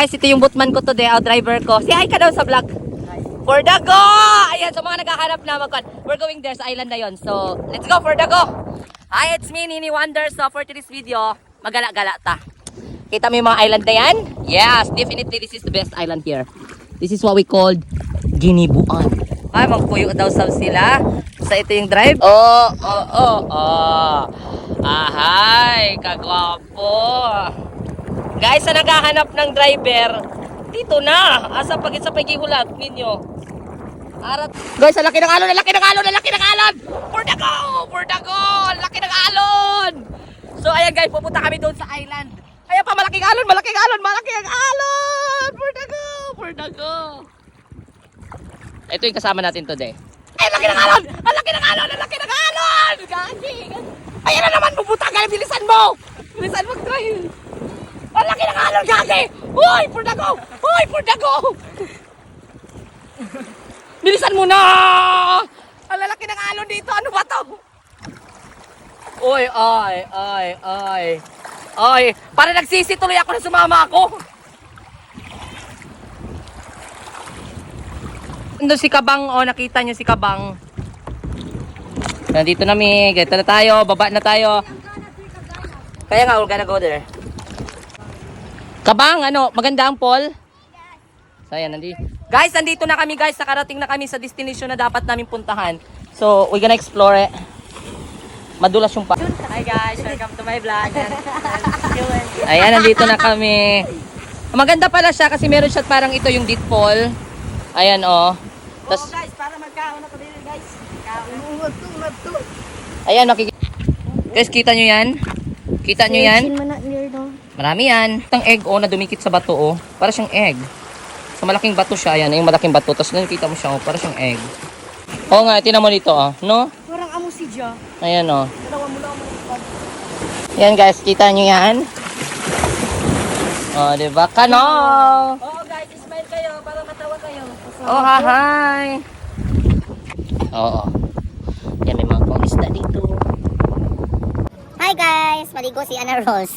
Guys, ito yung bootman ko today, our driver ko. Si hi ka daw sa vlog. For the go! Ayan, sa mga naghahanap na magkwan. We're going there sa island na yon. So, let's go for the go! Hi, it's me, Nini Wonder. So, for today's video, magala-gala ta. Kita mo yung mga island na yan? Yes, definitely this is the best island here. This is what we called Ginibuan. Ay, magpuyo daw sa sila. Sa ito yung drive. Oh, oh, oh, oh. Ahay, kagwapo. Guys, sa naghahanap ng driver, dito na. Asa pagit sa pagihulat ninyo. Arat. Guys, ang laki ng alon, ang laki ng alon, ang laki ng alon. For the go, for the go, ang laki ng alon. So, ayan guys, pupunta kami doon sa island. Ayan pa, malaking alon, malaking alon, malaking alon. For the go, for the go. Ito yung kasama natin today. Ay, laki ng alon! Ang laki ng alon! Ang laki ng alon! Gagi! Ayan na naman, pupunta ka! Bilisan mo! Bilisan mo, try! Ang laki ng alon, gagi! Uy, for the go! Uy, for the! Bilisan mo na! Ang lalaki ng alon dito! Ano ba to? Uy, ay, ay, ay. Ay, para nagsisi tuloy ako na sumama ako. Ando si Kabang, oh, nakita niyo si Kabang. Nandito na mi, ganito na tayo, baba na tayo. Kaya nga, we're gonna go there. Kabang, ano, maganda ang poll? So, ayan, nandito. Guys, nandito na kami guys, nakarating na kami sa destination na dapat namin puntahan. So, we're gonna explore it. Madulas yung pa. Hi guys, welcome to my vlog. Ayan, nandito na kami. Maganda pala siya kasi meron siya parang ito yung deep fall. Ayan, oh. Oh Tas, guys, para magkaon ako din guys. Kaon. ayan, makikita. Guys, kita nyo yan? Kita nyo yan? Marami yan. Itang egg, oh, na dumikit sa bato, oh. Para siyang egg. So, malaking bato siya. Ayan, yung malaking bato. Tapos, nakikita mo siya, oh. Para siyang egg. Oo nga, tinan mo dito, oh. No? Parang amo si Ja. Ayan, oh. Yan, guys. Kita nyo yan? Oh, diba? Kano! Oo guys, smile kayo para matawa kayo. Oh, hi! Oo. Yan, may mga pangisda dito. Hi guys! Maligo si Ana Rose.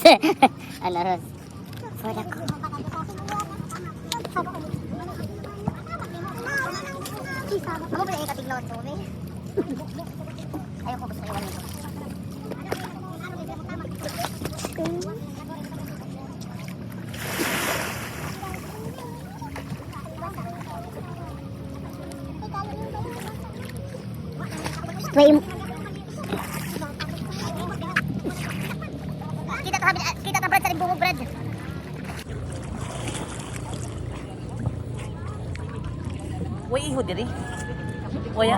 Ana Rose. For the co- Ako ba yung katiglaw ito, eh? Ayaw ko gusto iwan ito. Wait, Brad. Uy, iho diri. Waya.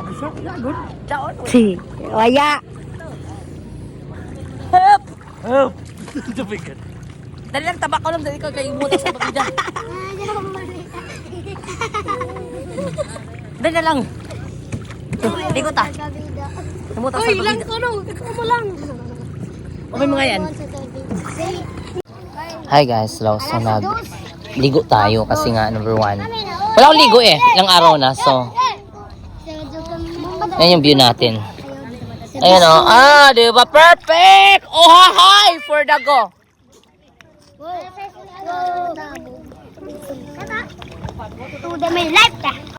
Chaon. Si, waya. Help! Help! Dali lang, tabak ko lang. Dali ko kayo muna sa bagay dyan. Dali lang. Ligo ta. Namuta sa bagay dyan. ano, ikaw mo lang. Okay mga yan. Hi guys, so, so nag ligo tayo kasi nga number one. Wala akong ligo eh, ilang araw na. So, yan yung view natin. Ayan o. Ah, di ba? Perfect! Oh, hi! For the go. To the my life ta.